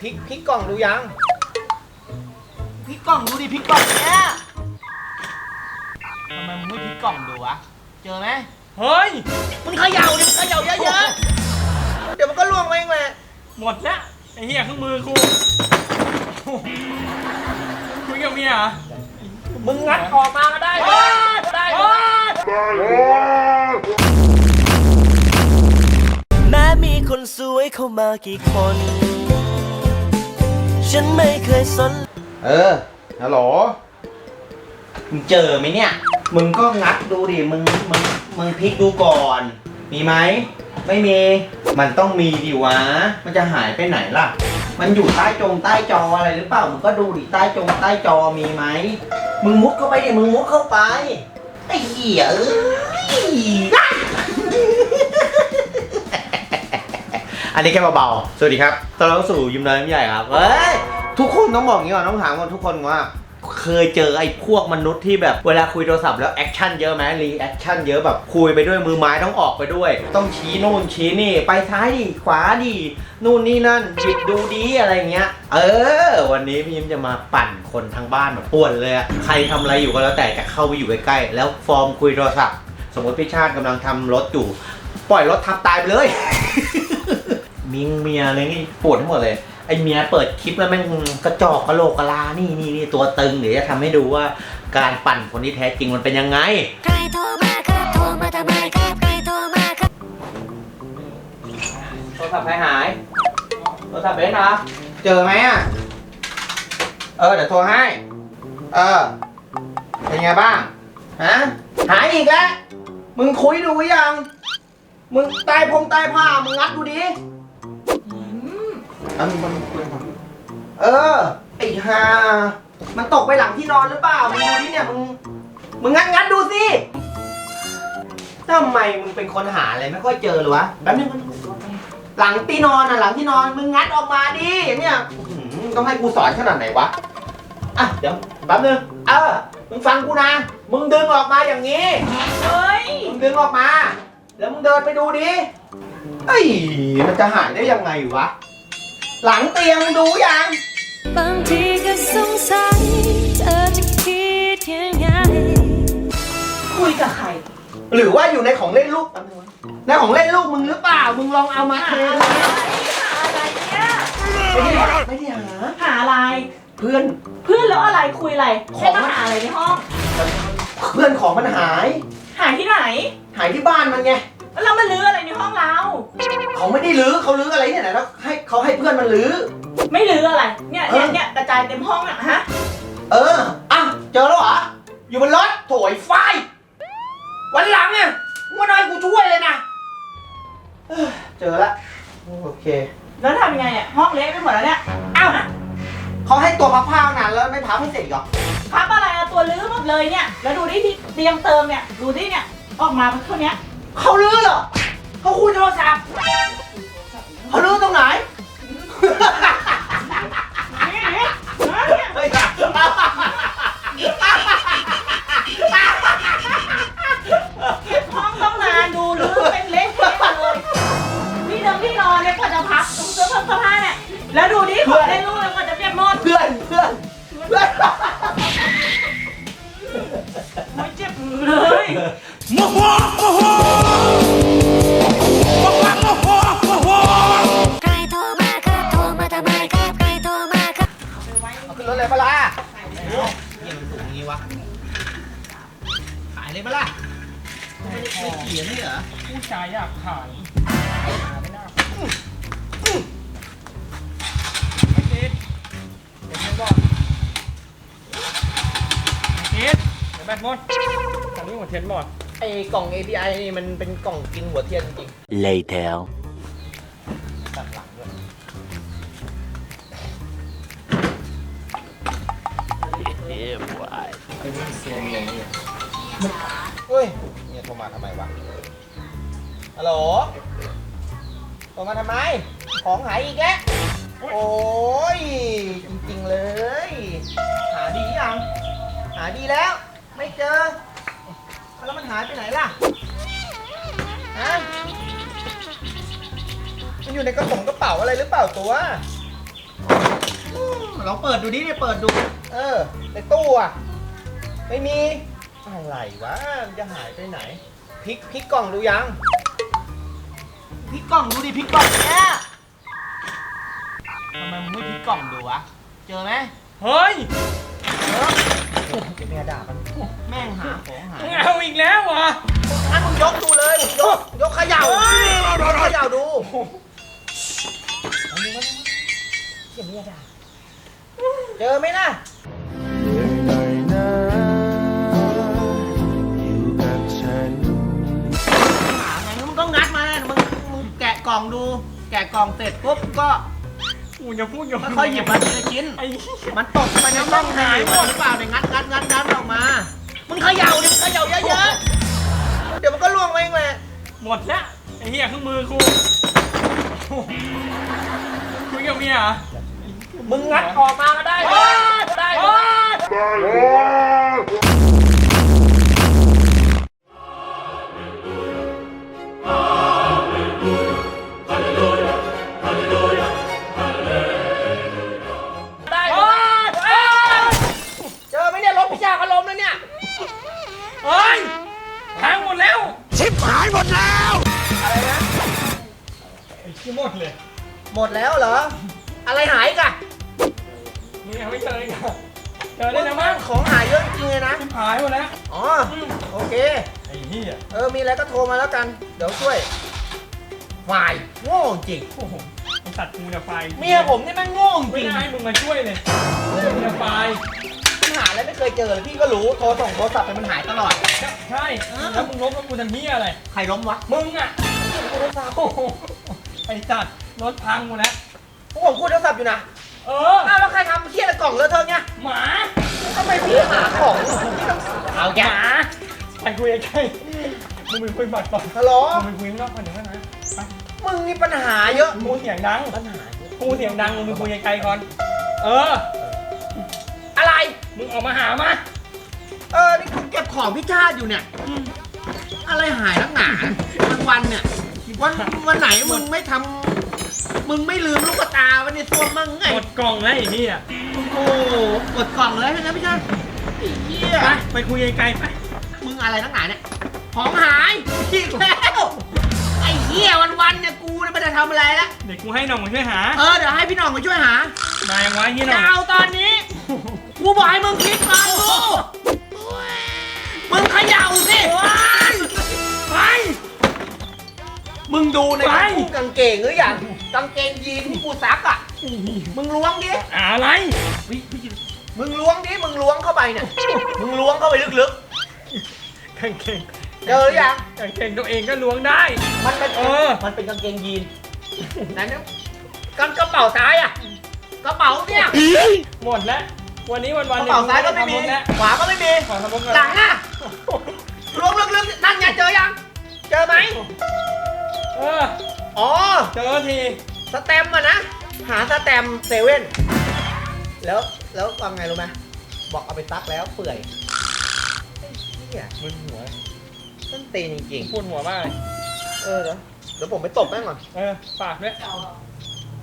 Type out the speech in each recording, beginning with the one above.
พลิกพลิกกล่องดูยังพลิกกล่องดูดิพลิกกล่องเนี่ยทำไมมึงไม่พลิกกล่องดูวะ เจอไหมเฮ้ย มึงเขย่าดิมึงเขย่าเยอะๆ เดี๋ยวมันก็ล่วงไปเองแหละหมดแล้วไอ้เหี้ยเครื่องมือกูคุยกับเมียเหรอมึงงัดออกมาก็ได้โอ๊ยได้โอ๊ยแม้มีคนสวยเข้ามากี่คน ฉันไม่เคยสน เออ ฮัลโหล มึงเจอไหมเนี่ย มึงก็งัดดูดิ มึง มึง มึงพลิกดูก่อน มีไหม ไม่มี มันต้องมีดิวะ มันจะหายไปไหนล่ะ มันอยู่ใต้จงใต้จออะไรหรือเปล่า มึงก็ดูดิใต้จงใต้จอมีไหม มึงมุดเข้าไปดิ มึงมุดเข้าไป ไอ้เหี้ยเอ้ย อันนี้แค่เบาๆ สวัสดีครับตอนเราสู่ยิมน้อยยิ้มใหญ่ครับเฮ้ยทุกคนต้องบอกอย่างนี้ก่อนต้องถามก่อนทุกคนว่า เคยเจอไอ้พวกมนุษย์ที่แบบเวลาคุยโทรศัพท์แล้วแอคชั่นเยอะไหมรีแอคชั่นเยอะแบบคุยไปด้วยมือไม้ต้องออกไปด้วย ต้องชี้นู่นชี้นี่ ไปซ้ายดิขวาดินู่นนี่นั่นบิดดูดีอะไรเงี้ย เออ วันนี้พี่ยิ้มจะมาปั่นคนทางบ้านแบบป่วนเลยอะใครทำอะไรอยู่ก็แล้วแต่จะเข้าไปอยู่ใกล้ๆแล้วฟอร์มคุยโทรศัพท์ สมมติพี่ชาติกำลังทำรถอยู่ ปล่อยรถทับตายไปเลย มิงเมียเลยนี่ปวดทั้งหมดเลยไอเมียเปิดคลิปแล้วแม่งกระจอกกระโหลกกระลานี่นี่นี่ตัวตึงเดี๋ยวจะทำให้ดูว่าการปั่นคนที่แท้จริงมันเป็นยังไง ใครโทรมาครับโทรมาทำไมครับใครโทรมาครับโทรศัพท์หายโทรศัพท์เบนเหรอเจอไหมอะ เออ เดี๋ยวโทรให้ เออ เป็นไงบ้าง ฮะ หายอีกแล้ว มึงคุยดูหรือยัง มึงตายพงตายผ้า มึงงัดดูดิ อันมันคุยก่อนเออไอ้ห่ามันตกไปหลังที่นอนหรือเปล่ามึงดูดิเนี่ยมึงมึงงัดงัดดูสิทำไมมึงเป็นคนหาอะไรไม่ค่อยเจอเลยวะแป๊บนึงแป๊บนึงหลังที่นอนอะหลังที่นอนมึงงัดออกมาดิเนี่ยอื้อหือต้องให้กูสอนขนาดไหนวะอะเดี๋ยวแป๊บนึงเออมึงฟังกูนะ มึงดึงออกมาอย่างนี้ เฮ้ย มึงดึงออกมา แล้วมึงเดินไปดูดิ เอ้ย มันจะหายได้ยังไงวะ หลังเตียงมึงดูยัง บางทีก็สงสัยเธอจะคิดยังไง คุยกับใคร หรือว่าอยู่ในของเล่นลูกแป๊บนึงวะในของเล่นลูกมึงหรือเปล่า มึงลองเอามาเทดูหาอะไรเนี่ยไม่ได้หาไม่ได้หาหาอะไร เพื่อน เพื่อนแล้วอะไรคุยอะไรขอแค่งมาหาอะไรในห้อง เพื่อนของมันหาย หาที่ไหน หายที่บ้านมันไง แล้วเรามาลื้ออะไรในห้องเรา เขาไม่ได้ลื้อเขาลื้ออะไรเนี่ยนะแล้วให้เขาให้เพื่อนมันลื้อ ไม่ลื้ออะไร เนี่ยเอเนี่ยอเนี่ยกระจายเต็มห้องอะฮะ เอออะเจอแล้วเหรอ อยู่บนรถโถยไฟ วันหลังอะมึงมาหน่อยกูช่วยเลยนะเอ้อเจอละโอเค แล้วทำยังไงอะห้องเละไปหมดแล้วเนี่ยอ้าวเขาให้ตัวพับผ้านานแล้วไม่พับให้เสร็จอีกเหรอ พับอะไรเอาตัวลื้อหมดเลยเนี่ย แล้วดูที่ที่เตรียมเติมเนี่ย ดูที่เนี่ย ออกมาเท่าเนี้ย เขาลื้อเหรอเขาคุยโทรศัพท์เขาลื้อตรงไหน แบตหมดตอนนี้หัวเทียนหมดไอ้กล่อง API นี่มันเป็นกล่องกินหัวเทียนจริง later ๆตัดหลังด้วยเฮ้ยเนี่ยโทรมาทำไมวะ ฮัลโหลโทรมาทำไม ของหายอีกแล้ว โอ้ย จริงๆเลย หาดียัง หาดีแล้ว ไม่เจอ แล้วมันหายไปไหนล่ะ ฮะ มันอยู่ในกระป๋องกระเป๋าอะไรหรือเปล่าตัวลองเปิดดูดิเนี่ยเปิดดู เออ ในตู้อะ ไม่มีอะไรวะมันจะหายไปไหนพลิกพลิกกล่องดูยัง พลิกกล่องดูดิพลิกกล่องเนี่ยทำไมมึงไม่พลิกกล่องดูวะ เจอไหมเฮ้ยเออเดี๋ยวแม่ด่ามันแม่งหาของหายมึงเอาอีกแล้วเหรองั้นมึงยกดูเลยยกยกเขย่ายกเขย่าดูเอาดูวะเดี๋ยวแม่ด่าเจอไหมนะ กะกล่องเสร็จปุ๊บก็กูจะพูดกับค่อยๆหยิบมาทีละชิ้น ไอ้เหี้ย มันตกไปในร่องหายหมดหรือเปล่าเนี่ยงัดงัดงัดงัดออกมา มึงเขย่าดิมึงเขย่าเยอะๆ เดี๋ยวมันก็ล่วงไปเองแหละหมดแล้วไอ้เหี้ยเครื่องมือกูคุยกับเมียเหรอมึงงัดออกมาก็ได้โอ๊ยได้โอ๊ยได้ ดเลยหมดแล้วเหรอ อะไรหายอีกันมึงยังไม่เจออีกเหรอเจอได้แล้วมั้งของหายเยอะจริงๆเลยนะ หายหมดแล้วอ๋อ โอเค ไอ้เหี้ยเออ มีอะไรก็โทรมาแล้วกัน เดี๋ยวช่วยวายโง่จริง โอ้โหมันตัดกูจะไฟเมียผมนี่แม่งโง่จไม่ริงได้ให้มึงมาช่วยเลยกูจะไฟปัญหาอะไรไม่เคยเจอเลยพี่ก็รู้ โทรส่งโทรศัพท์ไปมันหายตลอด ใช่แล้วมึงลบแล้วกูทำเหี้ยอะไร ใครล้มวะ มึงอะโอ้โห ไอ้จัดรถพังหมดแล้ว พวกผมคุยโทรศัพท์อยู่นะเออ อ้าวแล้วใครทำเครียดกล่องเลอะเทอะเนี่ยหมาทำไมพี่หาของที่ต้องเอาหแกมาไปคุยใกล้ๆมึงไปคุยบัตรก่อนฮัลโหลมึงไปคุยข้างนอกก่อนเดี๋ยวนะไปมึงมีปัญหาเยอะ กูเสียงดัง ปัญหากูเสียงดังมึงไปคุยไกลๆก่อน เออ อะไร มึงออกมาหามาเออ นี่กูเก็บของพี่ชาติอยู่เนี่ย อะไรหายนักหนาวันวันๆเนี่ย วันวันไหนมึงไม่ทำมึงไม่ลืมลูกตาวันนี้ตัวมึงไง หมดกล่องแล้วไอ้เหี้ยโอ้โหกดกล่องเลยนะพี่ชาติไอ้เหี้ยไปไปคุยไกลๆไปมึงอะไรนักหนาเนี่ย ของหายอีกแล้ว ไอ้เหี้ยวันวันๆเนี่ยกูเนี่ยไม่ได้ทำอะไรละ เดี๋ยวกูให้น้องมาช่วยหาเออเดี๋ยวให้พี่หน้องมาช่วยหา มายังไงเฮียน้จะองเอาตอนนี้ กูบอกให้มึงคิดก่อนกูมึงเขย่าสิ มึงดูในกระปุกกางเกงหรือยังกางเกงยีนที่กูซักอะ มึงล้วงดิ อะไรมึงล้วงดิ มึงล้วงเข้าไปเนี่ย มึงล้วงเข้าไปลึกกางเกงๆ เจอหรือยัง กางเกงตัวเองก็ล้วงได้ มันเป็นเออ มันเป็นกางเกงยีนไหนเนี่ยกางกระเป๋าซ้ายอะ กระเป๋าเนี่ย หมดแล้ว วันนี้วันกวันระเป๋าซ้ายก็ไม่มีแล้วขวาก็ไม่มีขอทำบุญหลังอะล้วงลึก เจอทีสแตมป์อะนะ หาสแตมป์เซเว่นแล้วแล้วว่าไงรู้ไหมบอกเอาไปซักแล้วเปื่อยไอ้เหี้ยมึนหัวต้นตีนจริงปวดหัวมากเลยๆ เออเดี๋ยวเดี๋ยวผมไปตบแม่งก่อนเออฝากด้วย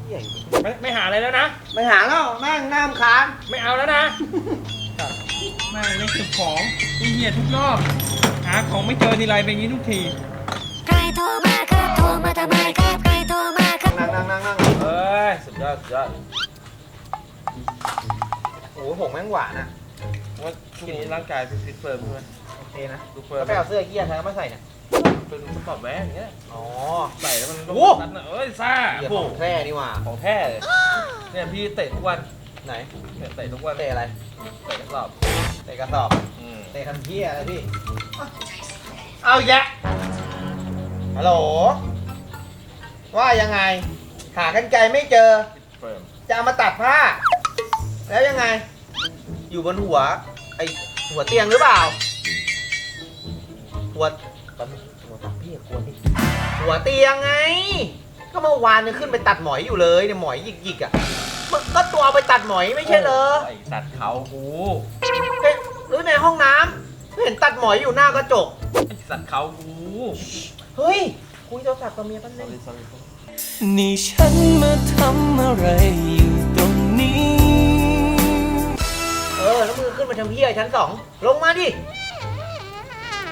เหี้ยไม่ไม่หาอะไรแล้วนะ ไม่หาแล้วแม่งน้ำค้าง ไม่เอาแล้วนะ ไม่ไม่เก็บของไอ้เหี้ยทุกรอบ หาของไม่เจอทีไรเป็นอย่างนี้ทุกที ใครโทรมาครับ โทรมาทำไมครับ ใครโทรมาครับ นั่งนั่งนั่งนั่งเอ้ยสุดยอดสุดยอดโอ้โหผมแม่งหวานอะว่าช่วงนี้ร่างกายฟิตเฟิร์มใช่ไหมโอเคนะดูเฟิร์แล้มวไปเอาเสื้อเกียร์ใครก็มาใส่เนี่ยเป็นสปอร์ตแวร์อย่างเงี้ยอ๋อใส่แล้วมันโอ้นัดนะเอ้ยซ่าเกียร์โอ้ของแท้นี่หว่าของแท้เลยเนี่ยพี่เตะทุกวันไหนเนี่ยเตะทุกวันเตะอะไรเตะกระสอบเตะกระสอบอืมเตะทันทีอะไรพี่เอาแยะฮัลโหล ว่ายังไง หากันไกลไม่เจอฟิตเฟิร์มจะเอามาตัดผ้า แล้วยังไง อยู่บนหัว ไอหัวเตียงหรือเปล่า หัวตอนหัวตัดพี่อะควรดิหัวเตียงไง ก็เมื่อวานยังขึ้นไปตัดหมอยอยู่เลยเนี่ยหมอยหยิกๆอะมันก็ตัวเอาไปตัดหมอยไม่ใช่เหรอไอ้สัตว์เขาหูเอ๊ะหรือในห้องน้ำเห็นตัดหมอยอยู่หน้ากระจก ไอ้สัตว์เขาหูเฮ้ย คุยโทรศัพท์กับเมียแป๊บนึง sorry sorry นี่ฉันมาทำอะไรอยู่ตรงนี้ชั้นสอง ลงมาดิ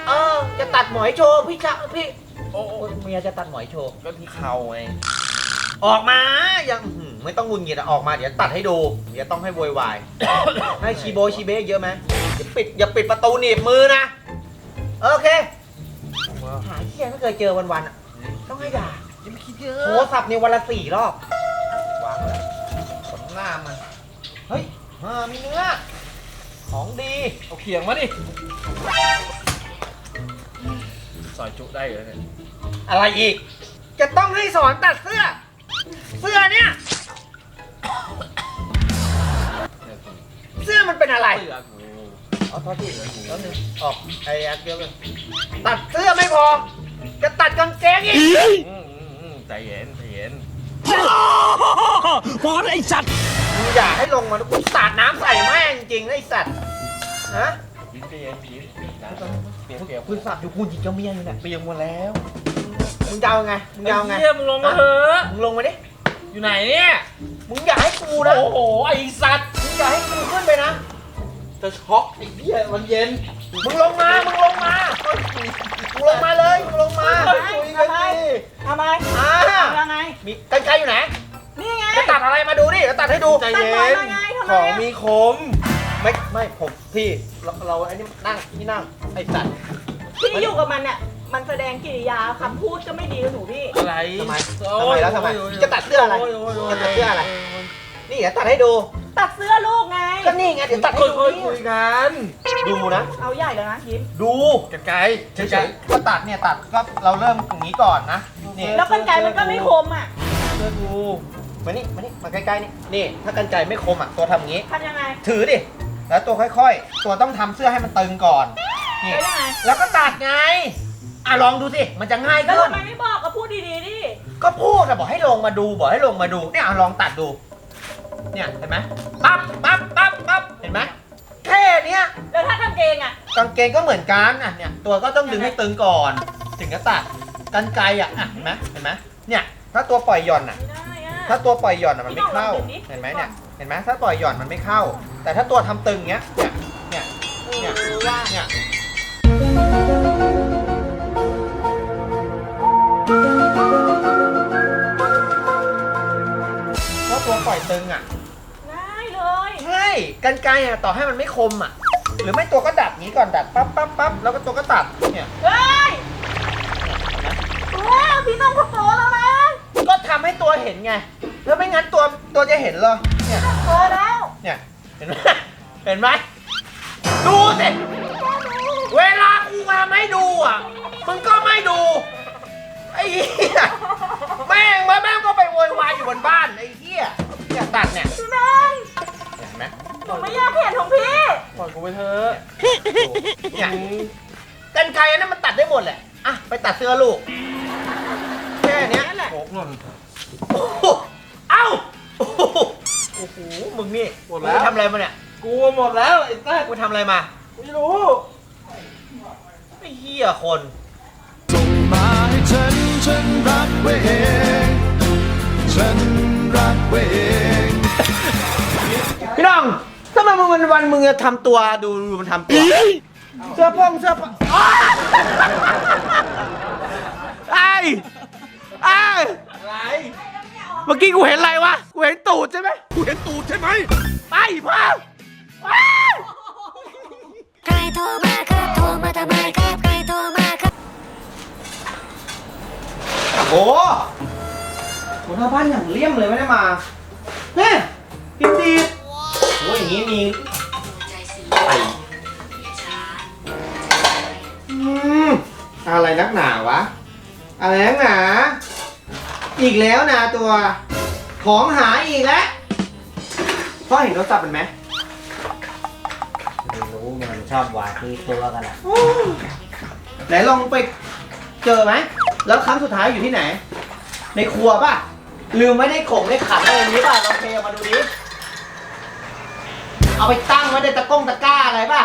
เออ จะตัดหมอยโชว์พี่ชะพี่ โอ้โอ้เมียจะตัดหมอยโชว์ ก็ที่เข่าไง ออกมายังอื้อหือไม่ต้องงุนงิดอะออกมาเดี๋ยวตัดให้ดู เดี๋ยวต้องให้โวยวาย ให้ชีโบชีเบะเยอะไหมอย่าปิดอย่าปิดประตูหนีบมือนะ โอเค หาเที่ยไม่เคยเจอวันๆอะ ต้องให้ด่ายังไม่คิดเยอโทะรศัพท์ในวันละสี่รอบวางเลยผลงามมัน เฮ้ยเออมีเนื้อ ของดี เอาเขียงมาดิซอยจุได้เลยเนี่ยอะไรอีก จะต้องให้สอนตัดเสื้อ เสื้อเนี่ย เนี่ยกูเสื้อมันเป็นอะไร เสื้อกูเอาโทษทีแล้วนึงออกไอ้อันเดียวกันตัดเสื้อไม่พอ จะตัดกางเกงอีกอืมอืมอืมใจเย็นใจเย็นมึงอย่าให้ลงมากูสาดน้ำใส่แม่งจริงๆนะไอ้สัตว์ฮะยิ้มใจเย็นยิ้มนะเปลี่ยนเปลี่ยนคุณสับอยู่คุณจิกเจ้าเมียอยู่เนี่ยเปลี่ยนหมดแล้วมึงจะเอาไงมึงจะเอาไงไอ้เหี้ยมึงลงมาเถอะมึงลงมาดิอยู่ไหนเนี่ย มึงอย่าให้กูนะโอ้โหไอ้สัตว์มึงอย่าให้กูขึ้นไปนะ จะช็อกไอ้เหี้ยมันเย็นมึงลงมามึงล มีกันไกลอยู่ไหนนี่ไงจะตัดอะไรมาดูดิจะตัดให้ดูใจเย็ตัดหน่อยนมาไงทำไมของอะมีคม ไม่ไม่ผมพี่เราเราไอ้นี่นั่งพี่นั่งไอ้สัตว์พี่อยู่กับมันเนี่ยมันแสดงกิริยาคำพูดก็ไม่ดีกับหนูพี่ อะไรทำไมโอ้ทำไมแล้วทำไมโยโยจะตัดเสื้ออะไรโยโยโยจะตัดเสื้ออะไร นี่เดี๋ยวตัดให้ดู ตัดเสื้อลูกไง ก็นี่ไงเดี๋ยวตัดให้ค่ดูอยๆนี่คุยกันดูนะ เอาใหญ่แล้วนะยิ้มดูกันไกลเฉยๆก็ตัดเนี่ยตัดก็เราเริ่มอย่างนี้ก่อนนะนี่แล้วกันไกรมันก็ไม่คมอะเชื่อกูมานี่มานี่มาใกล้ๆนี่นี่ ถ้ากันไกรไม่คมอะตัวทำอย่างนี้ ทำยังไง ถือดิแล้วตัวค่อยๆ ตัวต้องทำเสื้อให้มันตึงก่อนนี่แล้วยังไง แล้วก็ตัดไงอะลองดูสิมันจะง่ายแล้วขึ้นทำไมไม่บอกก็พูดดีๆดิก็พูดอะบอกให้ลงมาดูบอกให้ลงมาดูเนี่ยเอาลองตัดดู เนี่ยเห็นไหมปั๊บปั๊บปั๊บปั๊บเห็นไหมแค่เนี้ย แล้วถ้ากางเกงอะ กางเกงก็เหมือนกันอะเนี่ยตัวก็ต้องดึงให้ตึงก่อน ถึงจะตัดกันไกลอะอะเห็นไหมเห็นไหมเนี่ย ถ้าตัวปล่อยหย่อนอะ ไม่ได้อะ ถ้าตัวปล่อยหย่อนอะมันไม่เข้า พี่ลองดึงดิ เห็นไหมเนี่ย เห็นไหมถ้าปล่อยหย่อนมันไม่เข้า แต่ถ้าตัวทำตึงเงี้ย เนี่ย เนี่ย เนี่ยเออว่าเนี่ย ถ้าตัวปล่อยตึงอะ ได้เลยใช่กันไกลอะต่อให้มันไม่คมอะ หรือไม่ตัวก็ดัดงี้ก่อนดัดปั๊บปั๊บปั๊บแล้วก็ตัวก็ตัด เนี่ย เฮ้ยว้าวพี่น้องเขาโตแล้วนะก็ ทำให้ตัวเห็นไง แล้วไม่งั้นตัวตัวจะเห็นเหรอ เนี่ยโตแล้วเนี่ย เห็นไหมเห็นไหม ดูสิ เวลากูมาไม่ดูอะ มึงก็ไม่ดู ไอ้เหี้ย แม่งมาแม่งก็ไปโวยวายอยู่บนบ้านไอ้เหี้ยเนี่ยตัดเนี่ย พี่น้องเห็นไหมหนูไม่อยากเห็นของพี่ ปล่อยกูไปเถอะเนี่ยกันไกรอันนั้นมันตัดได้หมดแหละ อะ ไปตัดเสื้อลูกแค่เนี้ยนั่นแหละโขกหล่น โอ้โหเอ้าโอ้โหโอ้โหมึงนี่หมดแล้วงทำอะไรมาเนี่ยกูหมดแล้วไอ้ต้ากูทำอะไรมาไม่รู้ไอ้เหี้ยคนมาให้ฉัน ฉันรักไว้เอง ฉันรักไว้เอง พี่น้องทำไมมึงวันวันๆมึงจะทำตัวดูดูมันทำตัวเสื้อโป้งเสื้อผ้าอ้าวไอ้ ไอ้อะไรเมื่อกี้กูเห็นอะไรวะ กูเห็นตูดใช่ไหมกูเห็นตูดใช่ไหมไปพ่ออ้าวใครโทรมาครับโทรมาทำไมครับใครโทรมาครับโอ้โหโหหน้าบ้านอย่างเลี่ยมเลยไม่ได้มาเนี่ยพิมพ์ดีโอ้ยอย่างนี้มีไออืมอะไรนักหนาวะ อะไรนักหนา อีกแล้วนะตัว ของหายอีกแล้วพ่อเห็นโทรศัพท์มันไหมไม่รู้ไงมันชอบวางที่ตัวกันอะไหนลองไปเจอไหม แล้วครั้งสุดท้ายอยู่ที่ไหน ในครัวป่ะ ลืมไม่ได้ขงได้ขันอะไรนี้ป่ะลองเทมาดูดิ เอาไปตั้งไว้ในตะกร้งตะกร้าอะไรป่ะ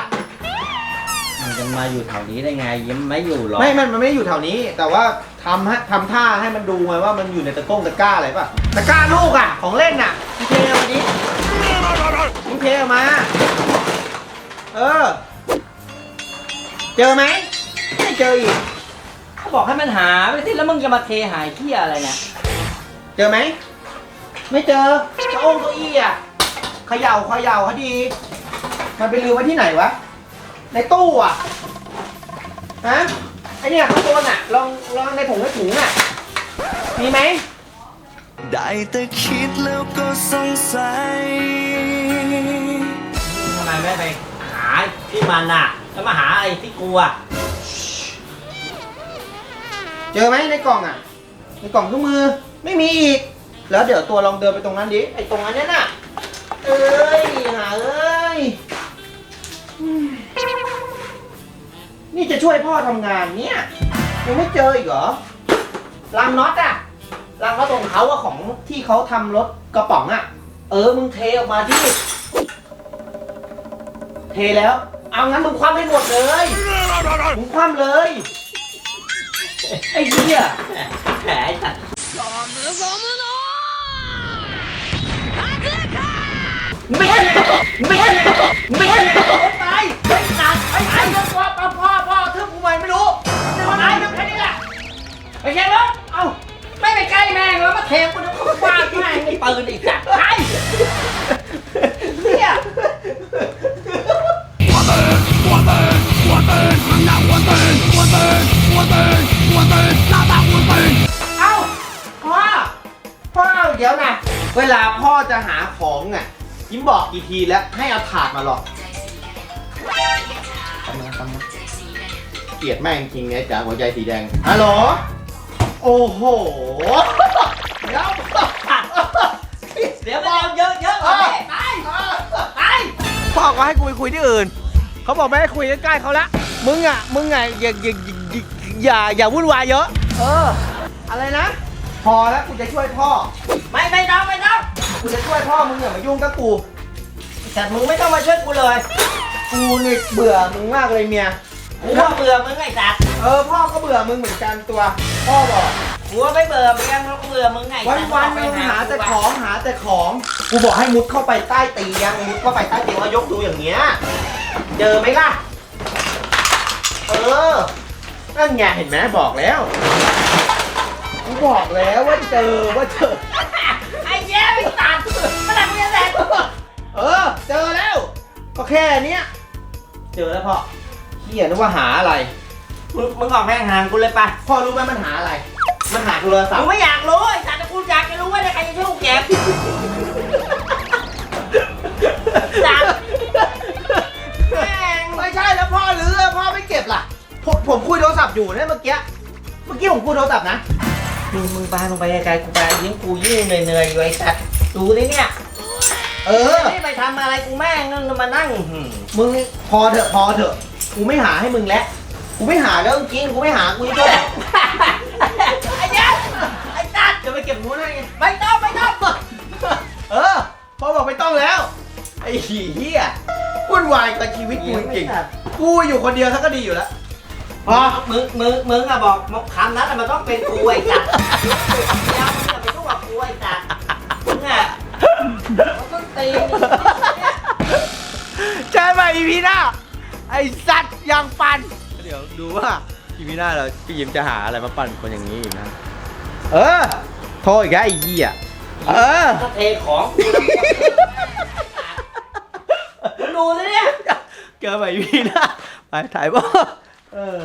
มันจะมาอยู่แถวนี้ได้ไงยิ้มไม่อยู่หรอกไม่มันมันไม่ได้อยู่แถวนี้ แต่ว่าทำฮะทำท่าให้มันดูไงว่ามันอยู่ในตะกร้งตะกร้าอะไรป่ะตะกร้าลูกอะ ของเล่นอะมึงเทออกมาดิมึงเทออกมา เอเออเจอไหมไม่เจออีกเขาบอกให้มันหาไปสิแล้วมึงจะมาเทหายเที่ยอะไรเนี่ยเจอไหมไม่เจอเก้าองเก้าอี้อะเขย่าเขย่าเขาดี มันไปลืมไว้ที่ไหนวะ ในตู้อะ ฮะ ไอเนี่ยข้างบนอะ ลองลองในถุงในถุงอะ มีไหม ได้แต่คิดแล้วก็สงสัยทำไมไม่ไปหาที่มันน่ะ แล้วมาหาไอ้ที่กูอะ เจอไหมในกล่องอะ ในกล่องเครื่องมือ ไม่มีอีก แล้วเดี๋ยวตัวลองเดินไปตรงนั้นดิ ไอตรงนั้นเนี่ยน่ะ เอ้ยหาเอ้ย นี่จะช่วยพ่อทำงานเนี่ยยังไม่เจออีกเหรอรังน็อตอะรังน็อตของเขาอะของที่เขาทำรถกระป๋องอะเออมึงเทออกมาที่เทแล้ว เอางั้นมึงคว่ำให้หมดเลยมึงคว่ำเลย ไอ้เหี้ยแผลไอ้สัตว์มึงไม่ใช่มึงไม่ใช่มึงไม่ใช่ตายไอ้สัตว์ไอ้ไอ้เรื่องพ่อพ่อพ่อ ไปแค่รถเอ้าไม่ไปใกล้แม่งแล้วมาเทกูนึกว่าฟาดแม่งไอ้ปืนอีกสัตว์ไอ้เนี่ยเอ้าพ่อพ่อเดี๋ยวนะเวลาพ่อจะหาของอะยิ้มบอกกี่ทีแล้วให้เอาถาดมาหรอกทำมาทำมาเกลียดแม่งจริงเนี่ยจาหัวใจสีแดงฮัลโหล โอ้โห เดี๋ยวเดี๋ยวบอกเยอะเยอะๆกว่านี้ไปไปพ่อก็ให้กูไปคุยที่อื่น เขาบอกไม่ให้คุยใกล้ๆเขาละ มึงอะ มึงไงอย่าอย่าอย่าอย่าวุ่นวายเยอะ เออ อะไรนะ พอแล้วกูจะช่วยพ่อ ไม่ไม่ต้องไม่ต้องกูจะช่วยพ่อมึงอย่ามายุ่งกับกู แต่มึงไม่ต้องมาช่วยกูเลย กูนี่เบื่อมึงมากเลยเมีย กูว่าเบื่อมึงไอ้สัตว์เออพ่อก็เบื่อมึงเหมือนกันตัว พ่อบอก กูว่าไม่เบื่อมึงยังกูเบื่อมึงไงวันวันๆมึงหาแต่ของหาแต่ของกูบอกให้มุดเข้าไปใต้เตียงมุดเข้าไปใต้เตียงแล้วยกดูอย่างเงี้ยเจอไหมล่ะ เออนั่นไงเห็นไหมบอกแล้วกูบอกแล้วว่าเจอว่าเจอ ไอ้เย้ไอ้สัตว์มันอะไรมึงจะแดกเออ เจอแล้ว ก็แค่เนี้ย เจอแล้วพ่อ เฮียนึกว่าหาอะไร มึงมึงออกแม่งห่างกูเลยปะพ่อรู้ไหมมันหาอะไร มันหาโทรศัพกูท์ไม่อยากรู้ไอ้สัตว์แต่กูอยากจะรู้ว่าใครจะช่วยกูเก็บสัตว์แม่งไม่ใช่แล้วพ่อหรือพ่อไม่เก็บล่ะ ผมผมคุยโทรศัพท์อยู่เนี่ยเมื่อกี้ เมื่อกี้ผมคุยโทรศัพท์นะ มึงมึงปาลงไปไกลๆกูไปยิ่งกูยิ่งเหนื่อยๆอยู่ไอ้สัตว์ดูดิเนี่ยเออ ไม่ไปทำอะไรกูแม่งนั่งมานั่งหืมมึงพอเถอะพอเถอะ กูไม่หาให้มึงแล้ว กูไม่หาแล้วจริงๆกูไม่หา กูจะช่วยไอ้เย้ไอ้สัตว์จะไปเก็บนู้นให้ไง ไม่ต้องไม่ต้องเออพ่อบอกไม่ต้องแล้ว ไอ้เหี้ยวุ่นวายกับชีวิตกูจริงๆกูอยู่คนเดียวทั้งก็ดีอยู่แล้วพอมึงมึงมึงอะบอกบอกคำนั้นอะมันต้องเป็นกูไอ้สัตว์แล้วมึงอะไปต้องบอกกูไอ้สัตว์มึงอะมันต้องตีนใช่ไหมอีพีหน้า ไอสัตว์ยังปันเดี๋ยวดูว่าอีพีหน้าเราพี่ยิมจะหาอะไรมาปั่นคนอย่างนี้อีกนะ เออโทรอีกแล้วไอ้เหี้ยเออ ก็เทของมึงดูสิเนี่ย เจอใหม่อีพีหน้าไปถ่ายบ่เออ